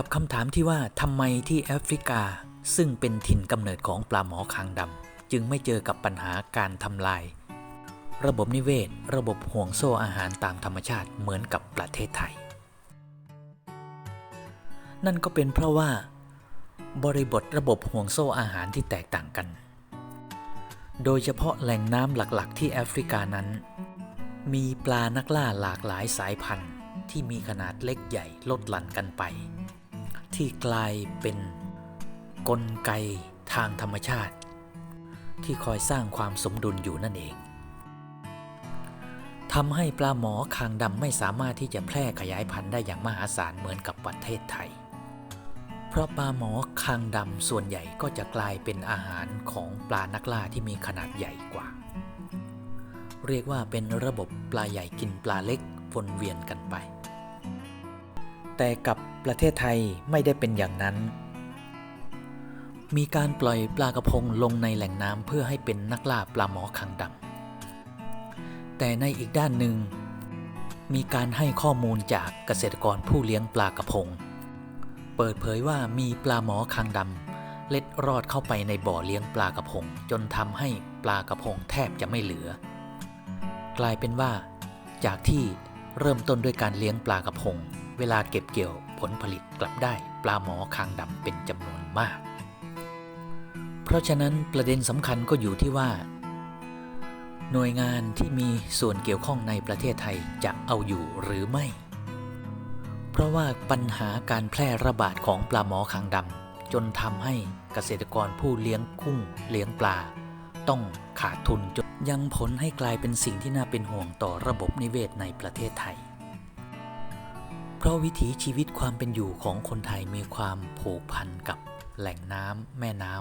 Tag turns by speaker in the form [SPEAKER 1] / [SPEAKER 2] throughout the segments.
[SPEAKER 1] กับคำถามที่ว่าทำไมที่แอฟริกา ซึ่งเป็นถิ่นกำเนิดของปลาหมอคางดำจึงไม่เจอกับปัญหาการทำลาย ระบบนิเวศ ระบบห่วงโซ่อาหารตามธรรมชาติเหมือนกับประเทศไทย นั่นก็เป็นเพราะว่า บริบทระบบห่วงโซ่อาหารที่แตกต่างกัน โดยเฉพาะแหล่งน้ำหลักๆ ที่แอฟริกานั้น มีปลานักล่าหลากหลายสายพันธุ์ที่มีขนาดเล็กใหญ่ลดหลั่นกันไป ที่กลายเป็นกลไกทางธรรมชาติ ที่คอยสร้างความสมดุลอยู่นั่นเองทำให้ปลาหมอคางดำไม่สามารถที่จะแพร่ขยายพันธุ์ได้อย่างมหาศาลเหมือนกับประเทศไทย เพราะปลาหมอคางดำส่วนใหญ่ก็จะกลายเป็นอาหารของปลานักล่าที่มีขนาดใหญ่กว่า เรียกว่าเป็นระบบปลาใหญ่กินปลาเล็กวนเวียนกันไป แต่กับประเทศไทยไม่ได้เป็นอย่างนั้น มีการปล่อยปลากระพงลงในแหล่งน้ำเพื่อให้เป็นนักล่าปลาหมอคางดำแต่ในอีกด้านหนึ่ง มีการให้ข้อมูลจากเกษตรกรผู้เลี้ยงปลากระพง เปิดเผยว่ามีปลาหมอคางดำเล็ดรอดเข้าไปในบ่อเลี้ยงปลากระพง จนทำให้ปลากระพงแทบจะไม่เหลือ กลายเป็นว่า จากที่เริ่มต้นด้วยการเลี้ยงปลากระพง เวลาเก็บเกี่ยวผลผลิตกลับได้ปลาหมอคางดำเป็นจำนวนมาก เพราะฉะนั้นประเด็นสำคัญก็อยู่ที่ว่า หน่วยงานที่มีส่วนเกี่ยวข้องในประเทศไทยจะเอาอยู่หรือไม่ เพราะว่าปัญหาการแพร่ระบาดของปลาหมอคางดำจนทำให้เกษตรกรผู้เลี้ยงกุ้งเลี้ยงปลา ต้องขาดทุนจนยังผลให้กลายเป็นสิ่งที่น่าเป็นห่วงต่อระบบนิเวศในประเทศไทย เพราะวิถีชีวิตความเป็นอยู่ของคนไทยมีความผูกพันกับแหล่งน้ำแม่น้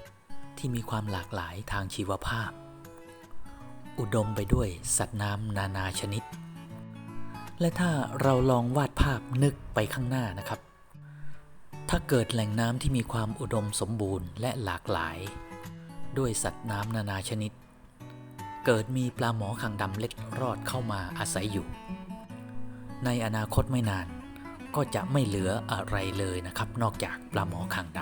[SPEAKER 1] ำที่มีความหลากหลายทางชีวภาพ อุดมไปด้วยสัตว์น้ำนานาชนิด และถ้าเราลองวาดภาพนึกไปข้างหน้านะครับ ถ้าเกิดแหล่งน้ำที่มีความอุดมสมบูรณ์และหลากหลาย ด้วยสัตว์น้ำนานาชนิด เกิดมีปลาหมอคางดำเล็ดรอดเข้ามาอาศัยอยู่ ในอนาคตไม่นาน ก็จะไม่เหลืออะไรเลยนะครับ นอกจากปลาหมอคางด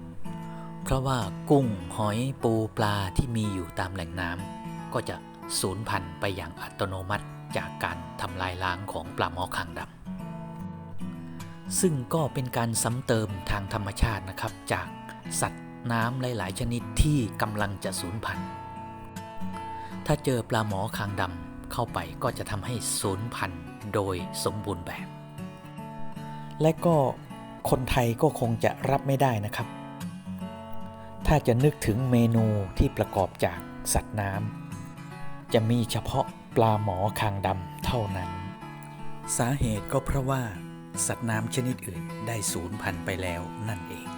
[SPEAKER 1] ำเพราะว่ากุ้งหอยปูปลาที่มีอยู่ตามแหล่งน้ำก็จะสูญพันธุ์ไปอย่างอัตโนมัติจากการทำลายล้างของปลาหมอคางดำซึ่งก็เป็นการซ้ำเติมทางธรรมชาตินะครับ จากสัตว์น้ำหลาย ๆ ชนิดที่กำลังจะสูญพันธุ์ถ้าเจอปลาหมอคางดำเข้าไปก็จะทำให้สูญพันธุ์ โดยสมบูรณ์แบบ และก็คนไทยก็คงจะรับไม่ได้นะครับ ถ้าจะนึกถึงเมนูที่ประกอบจากสัตว์น้ำจะมีเฉพาะปลาหมอคางดำเท่านั้น สาเหตุก็เพราะว่า สัตว์น้ำชนิดอื่นได้สูญพันธุ์ไปแล้วนั่นเอง